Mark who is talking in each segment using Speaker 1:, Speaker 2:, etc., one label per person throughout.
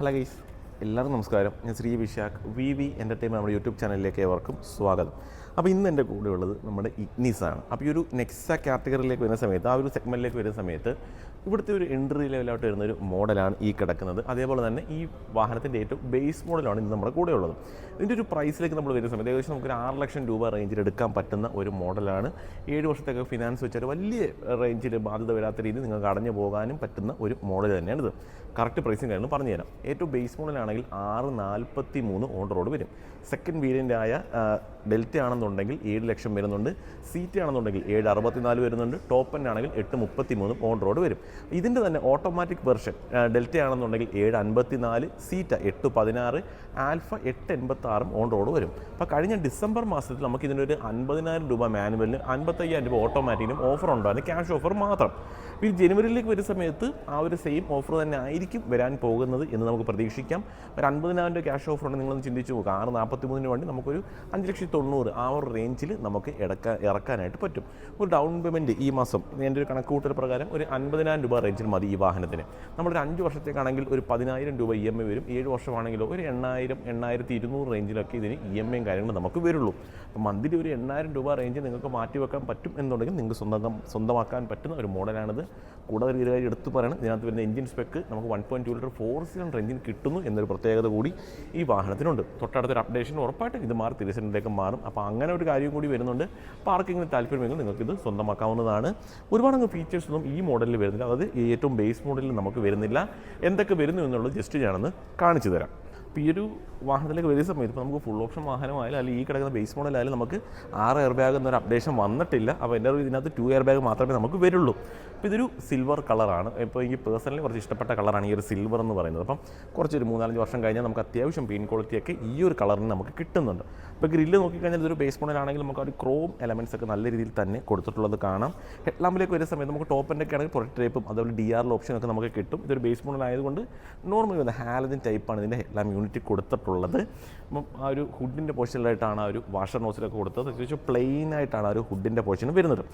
Speaker 1: Hello guys എല്ലാവർക്കും നമസ്കാരം. ഞാൻ Shri Vishakh V V entertainment നമ്മുടെ യൂട്യൂബ് ചാനലിലേക്ക് ഏവർക്കും സ്വാഗതം. അപ്പോൾ ഇന്ന് എന്റെ കൂടെ ഉള്ളത് നമ്മുടെ ഇഗ്നീസാണ് അപ്പോൾ ഈ ഒരു നെക്സ കാറ്റഗറിയിലേക്ക് വരുന്ന സമയത്ത് ആ ഒരു സെഗ്മെന്റിലേക്ക് വരുന്ന സമയത്ത് ഇവിടുത്തെ ഒരു എൻട്രി ലെവലായിട്ട് വരുന്ന ഒരു മോഡലാണ് ഈ കിടക്കുന്നത്. അതേപോലെ തന്നെ ഈ വാഹനത്തിന്റെ ഏറ്റവും ബേസ് മോഡലാണ് ഇന്ന് നമ്മുടെ കൂടെ ഉള്ളത് ഇതിന്റെ ഒരു പ്രൈസിലേക്ക് നമ്മൾ വരുന്ന സമയത്ത് ഏകദേശം നമുക്ക് ഒരു ആറ് ലക്ഷം രൂപ റേഞ്ചിൽ എടുക്കാൻ പറ്റുന്ന ഒരു മോഡലാണ് ഏഴ് വർഷത്തേക്ക് ഫിനാൻസ് വെച്ചാൽ വലിയ റേഞ്ചിൽ ബാധ്യത വരാത്ത രീതിയിൽ നിങ്ങൾക്ക് അടഞ്ഞു പോകാനും പറ്റുന്ന ഒരു മോഡൽ തന്നെയാണിത്. കറക്റ്റ് പ്രൈസും കാര്യങ്ങളും പറഞ്ഞു തരാം ഏറ്റവും ബേസ് മോഡലാണെങ്കിൽ ആറ് നാൽപ്പത്തി മൂന്ന് ഓൺ റോഡ് വരും. സെക്കൻഡ് വേരിയന്റ് ആയ ഡെൽറ്റ ആണെന്നുണ്ടെങ്കിൽ ഏഴ് ലക്ഷം വരുന്നുണ്ട്. സീറ്റ് ആണെന്നുണ്ടെങ്കിൽ ഏഴ് അറുപത്തിനാല് വരുന്നുണ്ട്. ടോപ്പ് ആണെങ്കിൽ എട്ട് മുപ്പത്തി മൂന്നും ഓൺ റോഡ് വരും. ഇതിന്റെ തന്നെ ഓട്ടോമാറ്റിക് വെർഷൻ ഡെൽറ്റ ആണെന്നുണ്ടെങ്കിൽ ഏഴ് അൻപത്തി നാല് സീറ്റ എട്ട് പതിനാറ് ആൽഫ എട്ട് എൺപത്തി ആറും ഓൺ റോഡ് വരും. അപ്പോൾ കഴിഞ്ഞ ഡിസംബർ മാസത്തിൽ നമുക്ക് ഇതിനൊരു അൻപതിനായിരം രൂപ മാനുവലിന് അൻപത്തയ്യായിരം രൂപ ഓട്ടോമാറ്റിക്കിനും ഓഫർ ഉണ്ടായിരുന്നു ക്യാഷ് ഓഫർ മാത്രം. ഈ ജനുവരിയിലേക്ക് വരുന്ന സമയത്ത് ആ ഒരു സെയിം ഓഫർ തന്നെ ആയിരിക്കും വരാൻ പോകുന്നത് എന്ന് നമുക്ക് പ്രതീക്ഷിക്കാം. ഒരു അൻപതിനായിരം രൂപ ക്യാഷ് ഓഫർ ഉണ്ട് നിങ്ങളൊന്ന് ചിന്തിച്ച് നോക്കുക ആറ് നാൽപ്പത്തി മൂന്നിന് വേണ്ടി നമുക്കൊരു അഞ്ച് ലക്ഷത്തി തൊണ്ണൂറ് ആ ഒരു റേഞ്ചിൽ നമുക്ക് ഇടക്കാൻ ഇറക്കാനായിട്ട് പറ്റും. ഒരു ഡൗൺ പേയ്മെന്റ് ഈ മാസം എന്റെ ഒരു കണക്കുകൂട്ടൽ പ്രകാരം ഒരു അൻപതിനായിരം രൂപ റേഞ്ചിൽ മതി ഈ വാഹനത്തിന്. നമ്മളൊരു അഞ്ച് വർഷത്തേക്കാണെങ്കിൽ ഒരു പതിനായിരം രൂപ ഇ എം ഐ വരും. ഏഴ് വർഷമാണെങ്കിലോ ഒരു എണ്ണായിരം എണ്ണായിരത്തി ഇരുന്നൂറ് റേഞ്ചിലൊക്കെ ഇതിന് ഇ എം ഐയും കാര്യങ്ങളും നമുക്ക് വരുള്ളൂ. അപ്പോൾ മന്ത്ലി ഒരു എണ്ണായിരം രൂപ റേഞ്ച് നിങ്ങൾക്ക് മാറ്റി വെക്കാൻ പറ്റും എന്നുണ്ടെങ്കിൽ നിങ്ങൾക്ക് സ്വന്തം സ്വന്തമാക്കാൻ പറ്റുന്ന ഒരു മോഡലാണിത്. കൂടുതൽ ഒരു കാര്യം എടുത്തു പറയണം. ഇതിനകത്ത് വരുന്ന എഞ്ചിൻ സ്പെക്ക് നമുക്ക് one point two litre four cylinder engine കിട്ടുന്നു എന്നൊരു പ്രത്യേകത കൂടി ഈ വാഹനത്തിനുണ്ട്. തൊട്ടടുത്തൊരു അപ്ഡേഷൻ ഉറപ്പായിട്ടും ഇത് മാറി തിരിച്ചറിലേക്ക് മാറും. അപ്പോൾ അങ്ങനെ ഒരു കാര്യം കൂടി വരുന്നുണ്ട്. പാർക്കിങ്ങിന് താല്പര്യമെങ്കിൽ നിങ്ങൾക്കിത് സ്വന്തമാക്കാവുന്നതാണ്. ഒരുപാട് അങ്ങ് ഫീച്ചേഴ്സ് ഒന്നും ഈ മോഡലിൽ വരുന്നില്ല. അതായത് ഏറ്റവും ബേസ് മോഡലിൽ നമുക്ക് വരുന്നില്ല. എന്തൊക്കെ വരുന്നു എന്നുള്ളത് ജസ്റ്റ് ഞാനൊന്ന് കാണിച്ചു തരാം. അപ്പോൾ ഈ ഒരു വാഹനത്തിലേക്ക് വരുന്ന സമയത്ത് ഇപ്പോൾ നമുക്ക് ഫുൾ ഓപ്ഷൻ വാഹനമായാലും അല്ലെങ്കിൽ ഈ കിടക്കുന്ന ബേസ് മോഡലായാലും നമുക്ക് ആറ് എയർ ബാഗ് എന്നൊരു അപ്ഡേഷൻ വന്നിട്ടില്ല. അപ്പോൾ എന്റെ ഒരു ഇതിനകത്ത് ടു എയർ ബാഗ് മാത്രമേ നമുക്ക് വരുള്ളൂ. അപ്പോൾ ഇതൊരു സിൽവർ കളറാണ് ഇപ്പോൾ എനിക്ക് പേഴ്സണലി കുറച്ച് ഇഷ്ടപ്പെട്ട കളറാണ് ഈ ഒരു സിൽവർ എന്ന് പറയുന്നത്. അപ്പം കുറച്ചൊരു മൂന്നാലഞ്ച് വർഷം കഴിഞ്ഞാൽ നമുക്ക് അത്യാവശ്യം പെയിൻ ക്വാളിറ്റിയൊക്കെ ഈ ഒരു കളറിന് നമുക്ക് കിട്ടുന്നുണ്ട്. ഇപ്പോൾ ഗ്രില്ല് നോക്കിക്കഴിഞ്ഞാൽ ഇതൊരു ബേസ് മോഡലാണെങ്കിൽ നമുക്ക് ഒരു ക്രോം എലമെന്റ്സ് ഒക്കെ നല്ല രീതിയിൽ തന്നെ കൊടുത്തിട്ടുള്ളത് കാണാം. ഹെഡ് ലാമ്പിലേക്ക് വരുന്ന സമയത്ത് നമുക്ക് ടോപ്പ് ഒക്കെ ആണെങ്കിൽ പ്രൊട്ടക്ട് ടൈപ്പും അതുപോലെ ഡി ആറിൽ ഓപ്ഷനൊക്കെ നമുക്ക് കിട്ടും. ഇതൊരു ബേസ് മോഡൽ ആയതുകൊണ്ട് നോർമലി വന്ന ഹാലജൻ ടൈപ്പാണ് ഇതിന്റെ ഹെഡ് ലാമ്പ് യൂണിറ്റ് കൊടുത്തിട്ടുള്ളത്. അപ്പം ആ ഒരു ഹുഡിന്റെ പോർഷനിലായിട്ടാണ് ആ ഒരു വാഷർ നോസിലൊക്കെ കൊടുത്തത്. അത്യാവശ്യം പ്ലെയിൻ ആയിട്ടാണ് ആ ഒരു ഹുഡിന്റെ പോർഷൻ വരുന്നത്.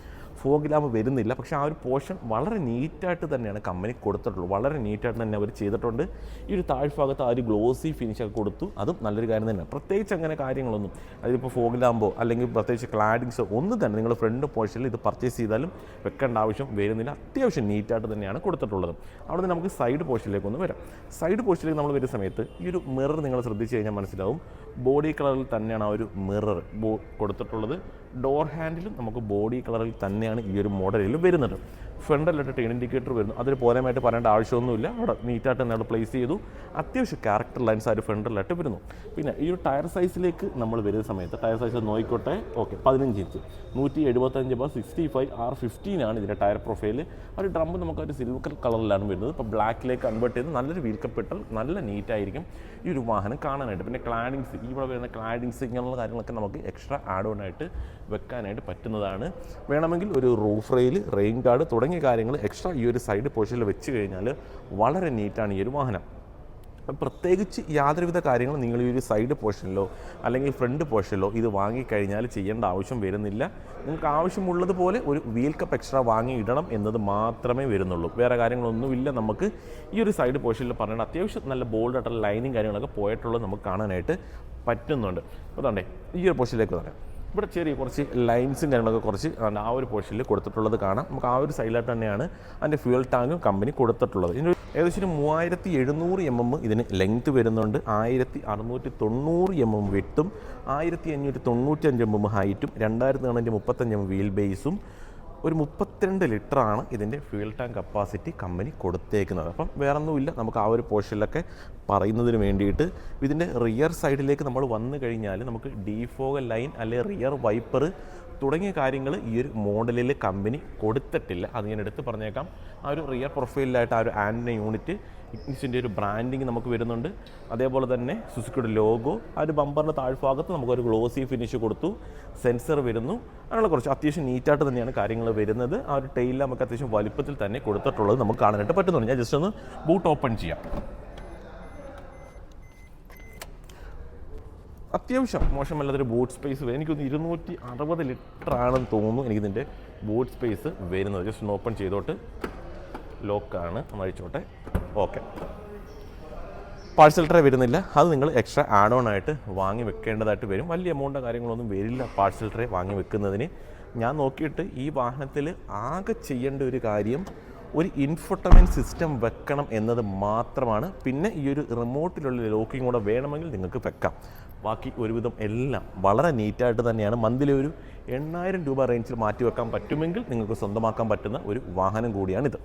Speaker 1: ഫോഗ് ലാമ്പ് വരുന്നില്ല. പക്ഷേ ആ ഒരു പോർഷൻ വളരെ നീറ്റായിട്ട് തന്നെയാണ് കമ്പനി കൊടുത്തിട്ടുള്ളത്. വളരെ നീറ്റായിട്ട് തന്നെ അവർ ചെയ്തിട്ടുണ്ട്. ഈ ഒരു താഴ്ഭാഗത്ത് ആ ഒരു ഗ്ലോസി ഫിനിഷ് ഒക്കെ കൊടുത്തു. അതും നല്ലൊരു കാര്യം തന്നെയാണ്. പ്രത്യേകിച്ച് അങ്ങനെ കാര്യങ്ങളൊന്നും അതിലിപ്പോൾ ഫോഗ് ലാമ്പോ അല്ലെങ്കിൽ പ്രത്യേകിച്ച് ക്ലാഡിങ്സോ ഒന്നും തന്നെ നിങ്ങൾ ഫ്രണ്ട് പോർഷനിൽ ഇത് പർച്ചേസ് ചെയ്താലും വെക്കേണ്ട ആവശ്യം വരുന്നില്ല. അത്യാവശ്യം നീറ്റായിട്ട് തന്നെയാണ് കൊടുത്തിട്ടുള്ളത്. അവിടെ നമുക്ക് സൈഡ് പോർഷനിലേക്ക് ഒന്ന് വരാം. സൈഡ് പോർഷനിലേക്ക് നമ്മൾ വരുന്ന സമയത്ത് ഈ ഒരു മിറർ നിങ്ങൾ ശ്രദ്ധിച്ച് കഴിഞ്ഞാൽ മനസ്സിലാവും. ബോഡി കളറിൽ തന്നെയാണ് ആ ഒരു മിറർ കൊടുത്തിട്ടുള്ളത്. ഡോർ ഹാൻഡിലും നമുക്ക് ബോഡി കളറിൽ തന്നെയാണ് ഈ ഒരു മോഡലിൽ വരുന്നത്. ഫ്രണ്ടിലിട്ട് ടേൺ ഇൻഡിക്കേറ്റർ വരുന്നു. അതിന് പോരാമായിട്ട് പറയേണ്ട ആവശ്യമൊന്നുമില്ല. അവിടെ നീറ്റായിട്ട് തന്നെ അവിടെ പ്ലേസ് ചെയ്തു. അത്യാവശ്യം ക്യാരക്ടർ ലൈൻസ് ആ ഫ്രണ്ടിലായിട്ട് വരുന്നു. പിന്നെ ഈ ഒരു ടയർ സൈസിലേക്ക് നമ്മൾ വരുന്ന സമയത്ത് ടയർ സൈസ് നോയിക്കോട്ടെ ഓക്കെ പതിനഞ്ച് ഇഞ്ച് നൂറ്റി എഴുപത്തഞ്ച് by sixty five R fifteen ആണ് ഇതിന്റെ ടയർ പ്രൊഫൈൽ ഒരു ഡ്രം നമുക്ക് ഒരു സിൽവർ കളറിലാണ് വരുന്നത്. ഇപ്പോൾ ബ്ലാക്കിലേക്ക് കൺവേർട്ട് ചെയ്ത് നല്ലൊരു വീൽ നല്ല നീറ്റായിരിക്കും ഈ ഒരു വാഹനം കാണാനായിട്ട് പിന്നെ ക്ലാഡിങ്സ് ഇവിടെ വരുന്ന ക്ലാഡിങ്സ് ഇങ്ങനെയുള്ള കാര്യങ്ങളൊക്കെ നമുക്ക് എക്സ്ട്രാ ആഡ് ഓൺ ആയിട്ട് വെക്കാനായിട്ട് പറ്റുന്നതാണ്. വേണമെങ്കിൽ ഒരു റൂഫ് റെയിൽ റെയിൻ ഗാർഡ് തുടങ്ങിയ കാര്യങ്ങൾ എക്സ്ട്രാ ഈ ഒരു സൈഡ് പോർഷനിൽ വെച്ച് കഴിഞ്ഞാൽ വളരെ നീറ്റാണ് ഈ ഒരു വാഹനം. പ്രത്യേകിച്ച് യാതൊരുവിധ കാര്യങ്ങളും നിങ്ങൾ ഈ ഒരു സൈഡ് പോർഷനിലോ അല്ലെങ്കിൽ ഫ്രണ്ട് പോർഷനിലോ ഇത് വാങ്ങിക്കഴിഞ്ഞാൽ ചെയ്യേണ്ട ആവശ്യം വരുന്നില്ല. നിങ്ങൾക്ക് ആവശ്യമുള്ളതുപോലെ ഒരു വീൽ കപ്പ് എക്സ്ട്രാ വാങ്ങി ഇടണം എന്നത് മാത്രമേ വരുന്നുള്ളൂ. വേറെ കാര്യങ്ങളൊന്നുമില്ല നമുക്ക് ഈ ഒരു സൈഡ് പോർഷനിൽ പറഞ്ഞാൽ അത്യാവശ്യം നല്ല ബോൾഡ് ആയിട്ടുള്ള ലൈനും കാര്യങ്ങളൊക്കെ പോയിട്ടുള്ളത് നമുക്ക് കാണാനായിട്ട് പറ്റുന്നുണ്ട്. അതുകൊണ്ടേ ഈ ഒരു പോർഷനിലേക്ക് പറയാം ഇവിടെ ചെറിയ കുറച്ച് ലൈൻസും കാര്യങ്ങളൊക്കെ കുറച്ച് ആ ഒരു പോർഷനിൽ കൊടുത്തിട്ടുള്ളത് കാണാം. നമുക്ക് ആ ഒരു സൈഡിലായിട്ട് തന്നെയാണ് അതിന്റെ ഫ്യൂൽ ടാങ്കും കമ്പനി കൊടുത്തിട്ടുള്ളത്. ഇതിന് ഏകദേശം ഒരു മൂവായിരത്തി എഴുന്നൂറ് എം എം ഇതിന് ലെങ്ത് വരുന്നുണ്ട്. ആയിരത്തി അറുന്നൂറ്റി തൊണ്ണൂറ് എം എം വിട്ടും ആയിരത്തി അഞ്ഞൂറ്റി തൊണ്ണൂറ്റഞ്ച് എം എം ഹൈറ്റും രണ്ടായിരത്തി നാനൂറ്റി മുപ്പത്തഞ്ച് എം വീൽ ബേസും ഒരു മുപ്പത്തിരണ്ട് ലിറ്ററാണ് ഇതിന്റെ ഫ്യൂൽ ടാങ്ക് കപ്പാസിറ്റി കമ്പനി കൊടുത്തേക്കുന്നത്. അപ്പം വേറൊന്നുമില്ല നമുക്ക് ആ ഒരു പോർഷനിലൊക്കെ പറയുന്നതിന് വേണ്ടിയിട്ട് ഇതിന്റെ റിയർ സൈഡിലേക്ക് നമ്മൾ വന്നു കഴിഞ്ഞാൽ നമുക്ക് ഡീഫോഗ ലൈൻ അല്ലെ റിയർ വൈപ്പർ തുടങ്ങിയ കാര്യങ്ങൾ ഈ ഒരു മോഡലിൽ കമ്പനി കൊടുത്തിട്ടില്ല. അത് ഞാൻ എടുത്ത് പറഞ്ഞേക്കാം. ആ ഒരു റിയർ പ്രൊഫൈലിലായിട്ട് ആ ഒരു ആന്റിന യൂണിറ്റ് ഇഗ്നിസിന്റെ ഒരു ബ്രാൻഡിങ് നമുക്ക് വരുന്നുണ്ട്. അതേപോലെ തന്നെ സുസുക്കിയുടെ ലോഗോ ആ ഒരു ബമ്പറിന്റെ താഴ്ഭാഗത്ത് നമുക്കൊരു ഗ്ലോസി ഫിനിഷ് കൊടുത്തു. സെൻസർ വരുന്നു. അങ്ങനെയുള്ള കുറച്ച് അത്യാവശ്യം നീറ്റായിട്ട് തന്നെയാണ് കാര്യങ്ങൾ വരുന്നത്. ആ ഒരു ടെയിൽ നമുക്ക് അത്യാവശ്യം വലുപ്പത്തിൽ തന്നെ കൊടുത്തിട്ടുള്ളത് നമുക്ക് കാണാനായിട്ട് പറ്റുന്നുണ്ട്. ഞാൻ ജസ്റ്റ് ഒന്ന് ബൂട്ട് ഓപ്പൺ ചെയ്യാം. അത്യാവശ്യം മോശമല്ലാത്തൊരു ബോട്ട് സ്പേസ് എനിക്കൊന്ന് ഇരുന്നൂറ്റി അറുപത് ലിറ്റർ ആണെന്ന് തോന്നുന്നു എനിക്കിതിന്റെ ബോട്ട് സ്പേസ് വരുന്നത്. ജസ്റ്റ് ഒന്ന് ഓപ്പൺ ചെയ്തോട്ട്. ലോക്കാണ്. അഴിച്ചോട്ടെ ഓക്കെ. പാഴ്സൽ ട്രേ വരുന്നില്ല. അത് നിങ്ങൾ എക്സ്ട്രാ ആഡ് ഓൺ ആയിട്ട് വാങ്ങി വെക്കേണ്ടതായിട്ട് വരും. വലിയ എമൗണ്ടോ കാര്യങ്ങളൊന്നും വരില്ല പാഴ്സൽ ട്രേ വാങ്ങി വെക്കുന്നതിന്. ഞാൻ നോക്കിയിട്ട് ഈ വാഹനത്തിൽ ആകെ ചെയ്യേണ്ട ഒരു കാര്യം ഒരു ഇൻഫോട്ടമെന്റ് സിസ്റ്റം വെക്കണം എന്നത് മാത്രമാണ്. പിന്നെ ഈ ഒരു റിമോട്ടിലുള്ള ലോക്കിംഗ് കൂടെ വേണമെങ്കിൽ നിങ്ങൾക്ക് വെക്കാം. ബാക്കി ഒരുവിധം എല്ലാം വളരെ നീറ്റായിട്ട് തന്നെയാണ്. മന്തിലെ ഒരു എണ്ണായിരം രൂപ റേഞ്ചിൽ മാറ്റി വെക്കാൻ പറ്റുമെങ്കിൽ നിങ്ങൾക്ക് സ്വന്തമാക്കാൻ പറ്റുന്ന ഒരു വാഹനം കൂടിയാണിത്.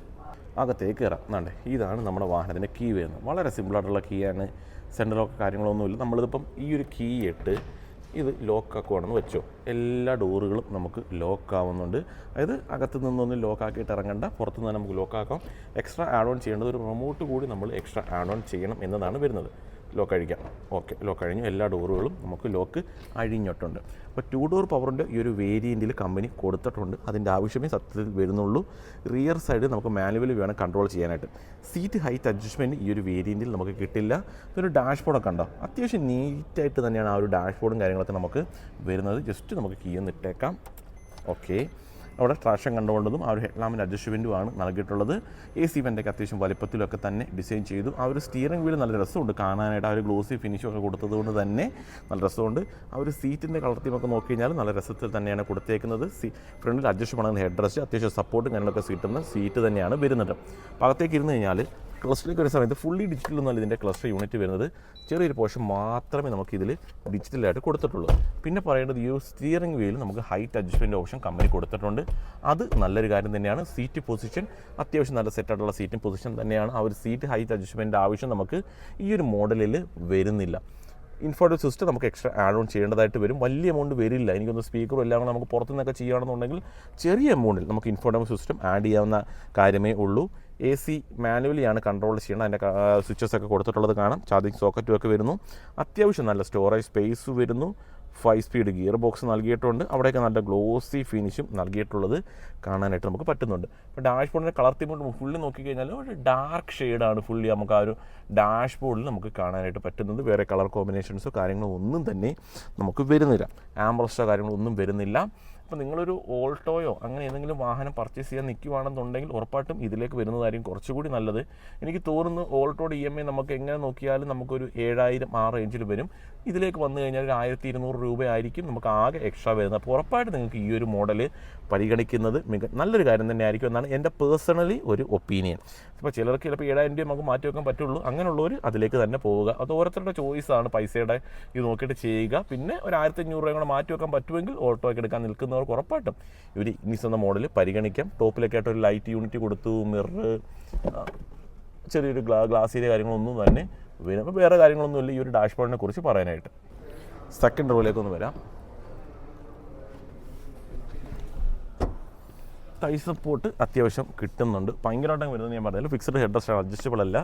Speaker 1: അകത്തേക്ക് കയറാം. എന്നാണ്ട് ഇതാണ് നമ്മുടെ വാഹനത്തിന്റെ കീ വരുന്നത് വളരെ സിമ്പിളായിട്ടുള്ള കീ ആണ്. സെൻട്രൽ ലോക്ക് കാര്യങ്ങളൊന്നുമില്ല. നമ്മളിതിപ്പം ഈ ഒരു കീ ഇട്ട് ഇത് ലോക്ക് ആക്കുവാണെന്ന് വെച്ചോ. എല്ലാ ഡോറുകളും നമുക്ക് ലോക്ക് ആവുന്നുണ്ട്. അതായത് അകത്ത് നിന്നൊന്നും ലോക്ക് ആക്കിയിട്ട് ഇറങ്ങണ്ട. പുറത്തു നിന്ന് നമുക്ക് ലോക്ക് ആക്കാം. എക്സ്ട്രാ ആഡ് ഓൺ ചെയ്യേണ്ടത് ഒരു റിമോട്ട് കൂടി നമ്മൾ എക്സ്ട്രാ ആഡ് ഓൺ ചെയ്യണം എന്നതാണ് വരുന്നത്. ലോക്ക് അഴിക്കാം. ഓക്കെ ലോക്ക് അഴിഞ്ഞു. എല്ലാ ഡോറുകളും നമുക്ക് ലോക്ക് അഴിഞ്ഞിട്ടുണ്ട്. അപ്പോൾ ടു ഡോർ പവറിന്റെ ഈ ഒരു വേരിയന്റിൽ കമ്പനി കൊടുത്തിട്ടുണ്ട്. അതിന്റെ ആവശ്യമേ സത്യത്തിൽ വരുന്നുള്ളൂ. റിയർ സൈഡ് നമുക്ക് മാനുവൽ വേണം കൺട്രോൾ ചെയ്യാനായിട്ട്. സീറ്റ് ഹൈറ്റ് അഡ്ജസ്റ്റ്മെന്റ് ഈ ഒരു വേരിയന്റിൽ നമുക്ക് കിട്ടില്ല. ഇതൊരു ഡാഷ്ബോർഡൊക്കെ ഉണ്ടോ അത്യാവശ്യം നീറ്റായിട്ട് തന്നെയാണ് ആ ഒരു ഡാഷ്ബോർഡും കാര്യങ്ങളൊക്കെ നമുക്ക് വരുന്നത്. ജസ്റ്റ് നമുക്ക് കീ ഒന്ന് ഇട്ടേക്കാം. ഓക്കെ അവിടെ ട്രാക്ഷൻ കണ്ടുകൊണ്ടതും ആ ഒരു ഹെഡ്ലാമ്പിന്റെ അഡ്ജസ്റ്റ്മെന്റുമാണ് നൽകിയിട്ടുള്ളത്. എ സി വെന്റെ അത്യാവശ്യം വലിപ്പത്തിലൊക്കെ തന്നെ ഡിസൈൻ ചെയ്തു. ആ ഒരു സ്റ്റിയറിംഗ് വീൽ നല്ല രസമുണ്ട് കാണാനായിട്ട്. ആ ഒരു ഗ്ലോസി ഫിനിഷും ഒക്കെ കൊടുത്തത് കൊണ്ട് തന്നെ നല്ല രസമുണ്ട്. ആ ഒരു സീറ്റിന്റെ കളർ തീമൊക്കെ നോക്കി കഴിഞ്ഞാൽ നല്ല രസത്തിൽ തന്നെയാണ് കൊടുത്തേക്കുന്നത്. സീ ഫ്രണ്ടിൽ അഡ്ജസ്റ്റ് പണിയുന്ന ഹെഡ് റെസ്റ്റ് അത്യാവശ്യം സപ്പോർട്ടും കാര്യങ്ങളൊക്കെ കിട്ടുന്ന സീറ്റ് തന്നെയാണ് വരുന്നത്. അപ്പോൾ അകത്തേക്ക് ഇരുന്ന് കഴിഞ്ഞാൽ ക്ലസ്റ്ററിലേക്ക് ഒരു സമയത്ത് ഫുള്ളി ഡിജിറ്റൽ ഒന്നല്ല ഇതിന്റെ ക്ലസ്റ്റർ യൂണിറ്റ് വരുന്നത്. ചെറിയൊരു പോർഷൻ മാത്രമേ നമുക്ക് ഇതിൽ ഡിജിറ്റലായിട്ട് കൊടുത്തിട്ടുള്ളൂ. പിന്നെ പറയേണ്ടത് ഈ സ്റ്റിയറിംഗ് വീൽ നമുക്ക് ഹൈറ്റ് അഡ്ജസ്റ്റ്മെന്റ് ഓപ്ഷൻ കമ്പനി കൊടുത്തിട്ടുണ്ട്. അത് നല്ലൊരു കാര്യം തന്നെയാണ്. സീറ്റ് പൊസിഷൻ അത്യാവശ്യം നല്ല സെറ്റായിട്ടുള്ള സീറ്റിംഗ് പൊസിഷൻ തന്നെയാണ്. ആ ഒരു സീറ്റ് ഹൈറ്റ് അഡ്ജസ്റ്റ്മെന്റ് ആവശ്യം നമുക്ക് ഈ ഒരു മോഡലിൽ വരുന്നില്ല. ഇൻഫോർട്ടർ സിസ്റ്റം നമുക്ക് എക്സ്ട്രാ ആഡ് ഓൺ ചെയ്യേണ്ടതായിട്ട് വരും. വലിയ എമൗണ്ട് വരില്ല. എനിക്കൊന്ന് സ്പീക്കറും എല്ലാം കൂടെ നമുക്ക് പുറത്തുനിന്നൊക്കെ ചെയ്യുകയാണെന്നുണ്ടെങ്കിൽ ചെറിയ എമൗണ്ടിൽ നമുക്ക് ഇൻഫോർട്ടർ സിസ്റ്റം ആഡ് ചെയ്യാവുന്ന കാര്യമേ ഉള്ളൂ. എ സി മാനുവലിയാണ് കൺട്രോൾ ചെയ്യണം അതിന്റെ സ്വിച്ചസ് ഒക്കെ കൊടുത്തിട്ടുള്ളത് കാണാം. ചാർജിങ് സോക്കറ്റും ഒക്കെ വരുന്നു. അത്യാവശ്യം നല്ല സ്റ്റോറേജ് സ്പേസ് വരുന്നു. ഫൈവ് സ്പീഡ് ഗിയർ ബോക്സ് നൽകിയിട്ടുണ്ട്. അവിടെയൊക്കെ നല്ല ഗ്ലോസി ഫിനിഷും നൽകിയിട്ടുള്ളത് കാണാനായിട്ട് നമുക്ക് പറ്റുന്നുണ്ട്. അപ്പോൾ ഡാഷ് ബോർഡിന്റെ കളർ തീം ഫുള്ളി നോക്കിക്കഴിഞ്ഞാൽ ഒരു ഡാർക്ക് ഷെയ്ഡാണ് ഫുള്ളി നമുക്ക് ആ ഒരു ഡാഷ് ബോർഡിൽ നമുക്ക് കാണാനായിട്ട് പറ്റുന്നത്. വേറെ കളർ കോമ്പിനേഷൻസോ കാര്യങ്ങളോ ഒന്നും തന്നെ നമുക്ക് വരുന്നില്ല. ആംബ്രസ്റ്റോ കാര്യങ്ങളോ ഒന്നും വരുന്നില്ല. അപ്പോൾ നിങ്ങളൊരു ഓൾട്ടോയോ അങ്ങനെ ഏതെങ്കിലും വാഹനം പർച്ചേസ് ചെയ്യാൻ നിൽക്കുവാണെന്നുണ്ടെങ്കിൽ ഉറപ്പായിട്ടും ഇതിലേക്ക് വരുന്നതായിരിക്കും കുറച്ചുകൂടി നല്ലത്. എനിക്ക് തോന്നുന്നു ഓൾട്ടോയുടെ ഇ എം ഐ നമുക്ക് എങ്ങനെ നോക്കിയാലും നമുക്കൊരു ഏഴായിരം ആ റേഞ്ചിൽ വരും. ഇതിലേക്ക് വന്നു കഴിഞ്ഞാൽ ഒരു ആയിരത്തി ഇരുന്നൂറ് രൂപയായിരിക്കും നമുക്ക് ആകെ എക്സ്ട്രാ വരുന്നത്. അപ്പോൾ ഉറപ്പായിട്ട് നിങ്ങൾക്ക് ഈ ഒരു മോഡൽ പരിഗണിക്കുന്നത് മിക നല്ലൊരു കാര്യം തന്നെ ആയിരിക്കും എന്നാണ് എന്റെ പേഴ്സണലി ഒരു ഒപ്പീനിയൻ അപ്പോൾ ചിലർക്ക് ചിലപ്പോൾ ഏഴായിരം രൂപ നമുക്ക് മാറ്റി വെക്കാൻ പറ്റുള്ളൂ. അങ്ങനെയുള്ളവർ അതിലേക്ക് തന്നെ പോവുക. അത് ഓരോരുത്തരുടെ ചോയ്സാണ് പൈസയുടെ ഇത് നോക്കിയിട്ട് ചെയ്യുക. പിന്നെ ഒരു ആയിരത്തി അഞ്ഞൂറ് രൂപ കൂടെ മാറ്റി വെക്കാൻ പറ്റുമെങ്കിൽ ഓട്ടോയ്ക്ക് എടുക്കാൻ എടുക്കാൻ നിൽക്കുന്നവർക്ക് ഉറപ്പായിട്ടും. ഇവർ ഇഗ്നിസ് എന്ന മോഡൽ പരിഗണിക്കാം. ടോപ്പിലൊക്കെ ആയിട്ട് ഒരു ലൈറ്റ് യൂണിറ്റ് കൊടുത്തു മിറർ ചെറിയൊരു ഗ്ലാ ഗ്ലാസിന്റെ കാര്യങ്ങളൊന്നും തന്നെ വരുമ്പോൾ വേറെ കാര്യങ്ങളൊന്നുമില്ല. ഈ ഒരു ഡാഷ്ബോർഡിനെ കുറിച്ച് പറയാനായിട്ട്. സെക്കൻഡ് റോയിലേക്ക് ഒന്ന് വരാം. തൈ സപ്പോർട്ട് അത്യാവശ്യം കിട്ടുന്നുണ്ട്. ഭയങ്കരമായിട്ടാണ് വരുന്നത് ഞാൻ പറഞ്ഞാൽ ഫിക്സഡ് ഹെഡ് റെസ്റ്റ് അഡ്ജസ്റ്റബിൾ അല്ല.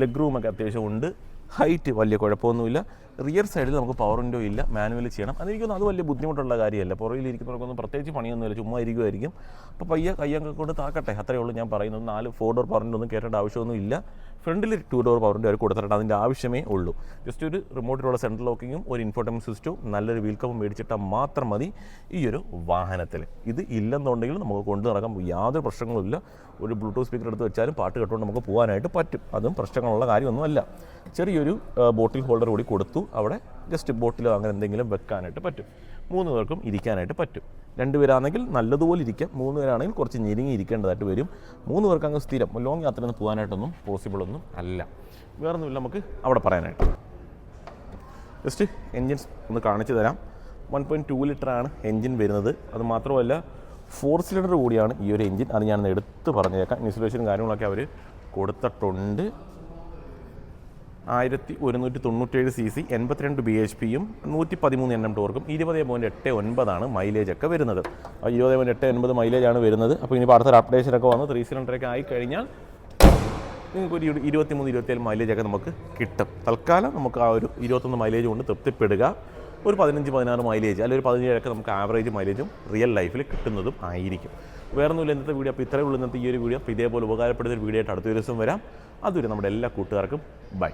Speaker 1: ലെഗ് റൂമൊക്കെ അത്യാവശ്യം ഉണ്ട്. ഹൈറ്റ് വലിയ കുഴപ്പമൊന്നുമില്ല. റിയർ സൈഡിൽ നമുക്ക് പവർ വിൻഡോ ഇല്ല. മാനുവൽ ചെയ്യണം. അതെനിക്കൊന്നും അത് വലിയ ബുദ്ധിമുട്ടുള്ള കാര്യമല്ല. പുറകിൽ ഇരിക്കുന്നവർക്കൊന്നും പ്രത്യേകിച്ച് പണിയൊന്നുമില്ല. ചുമ്മാ ഇരിക്കുമായിരിക്കും അപ്പോൾ പയ്യ കയ്യൊക്കെ കൊണ്ട് താക്കട്ടെ. അത്രയേ ഉള്ളൂ ഞാൻ പറയുന്നത്. നാല് ഫോർ ഡോർ പവറിന്റെ ഒന്നും കയറ്റേണ്ട ആവശ്യമൊന്നും ഇല്ല. ഫ്രണ്ടിൽ ടു ഡോർ പവറിന്റെ അവർ കൊടുത്തിട്ടുണ്ട്. അതിന്റെ ആവശ്യമേ ഉള്ളൂ. ജസ്റ്റ് ഒരു റിമോട്ടിലുള്ള സെൻട്രൽ ലോക്കിങ്ങും ഒരു ഇൻഫോർട്ടൈൻമെന്റ് സിസ്റ്റവും നല്ലൊരു വീൽ കപ്പും മേടിച്ചിട്ടാൽ മാത്രം മതി ഈ ഒരു വാഹനത്തിൽ. ഇത് ഇല്ലെന്നുണ്ടെങ്കിൽ നമുക്ക് കൊണ്ടു നടക്കാൻ യാതൊരു പ്രശ്നങ്ങളുമില്ല ഒരു ബ്ലൂടൂത്ത് സ്പീക്കർ എടുത്ത് വെച്ചാലും പാട്ട് കേട്ടുകൊണ്ട് നമുക്ക് പോകാനായിട്ട് പറ്റും. അതും പ്രശ്നങ്ങളുള്ള കാര്യമൊന്നുമല്ല. ചെറിയൊരു ബോട്ടിൽ ഹോൾഡർ കൂടി കൊടുത്തു. അവിടെ ജസ്റ്റ് ബോട്ടിലോ അങ്ങനെ എന്തെങ്കിലും വെക്കാനായിട്ട് പറ്റും. മൂന്ന് പേർക്കും ഇരിക്കാനായിട്ട് പറ്റും. രണ്ട് പേരാണെങ്കിൽ നല്ലതുപോലെ ഇരിക്കാം. മൂന്ന് പേരാണെങ്കിൽ കുറച്ച് ഞെരുങ്ങി ഇരിക്കേണ്ടതായിട്ട് വരും. മൂന്ന് പേർക്ക് അങ്ങ് സ്ഥിരം. ലോങ് യാത്രയൊന്നും പോകാനായിട്ടൊന്നും പോസിബിൾ ഒന്നും അല്ല. വേറൊന്നുമില്ല നമുക്ക് അവിടെ പറയാനായിട്ട്. ജസ്റ്റ് എൻജിൻസ് ഒന്ന് കാണിച്ചു തരാം. വൺ പോയിന്റ് ടു ലിറ്ററാണ് എൻജിൻ വരുന്നത്. അത് മാത്രമല്ല ഫോർ സിലിണ്ടർ കൂടിയാണ് ഈ ഒരു എൻജിൻ അത് ഞാനൊന്ന് എടുത്ത് പറഞ്ഞേക്കാം. ഇൻസുലേഷനും കാര്യങ്ങളൊക്കെ അവർ കൊടുത്തിട്ടുണ്ട്. ആയിരത്തി ഒരുന്നൂറ്റി തൊണ്ണൂറ്റേഴ് സി സി എൺപത്തിരണ്ട് ബി എച്ച് പിയും നൂറ്റി പതിമൂന്ന് എണ്ണം ടോർക്കും ഇരുപത് പോയിന്റ് എട്ട് ഒൻപതാണ് മൈലേജ് ഒക്കെ വരുന്നത്. അപ്പോൾ ഇരുപത് പോയിന്റ് എട്ട് ഒൻപത് മൈലേജ് ആണ് വരുന്നത്. അപ്പോൾ ഇനി അടുത്തൊരു അപ്ഡേഷനൊക്കെ വന്ന്. ത്രീ സിലിണ്ടറൊക്കെ ആയി കഴിഞ്ഞാൽ നിങ്ങൾക്ക് ഒരു ഇരുപത്തിമൂന്ന് ഇരുപത്തിയേഴ് മൈലേജ് ഒക്കെ നമുക്ക് കിട്ടും. തൽക്കാലം നമുക്ക് ആ ഒരു ഇരുപത്തൊന്ന് മൈലേജ് കൊണ്ട് തൃപ്തിപ്പെടുക. ഒരു പതിനഞ്ച് പതിനാറ് മൈലേജ് അല്ലെങ്കിൽ ഒരു പതിനേഴൊക്കെ നമുക്ക് ആവറേജ് മൈലേജും റിയൽ ലൈഫിൽ കിട്ടുന്നതും ആയിരിക്കും. വേറൊന്നുമില്ല ഇന്നത്തെ വീഡിയോ. അപ്പോൾ ഇത്രയേ ഇന്നത്തെ ഈ ഒരു വീഡിയോ. അപ്പോൾ ഇതേപോലെ ഉപകാരപ്പെടുന്ന ഒരു വീഡിയോ ആയിട്ട് അടുത്ത ദിവസം വരാം. അതുവരെ നമ്മുടെ എല്ലാ കൂട്ടുകാർക്കും ബൈ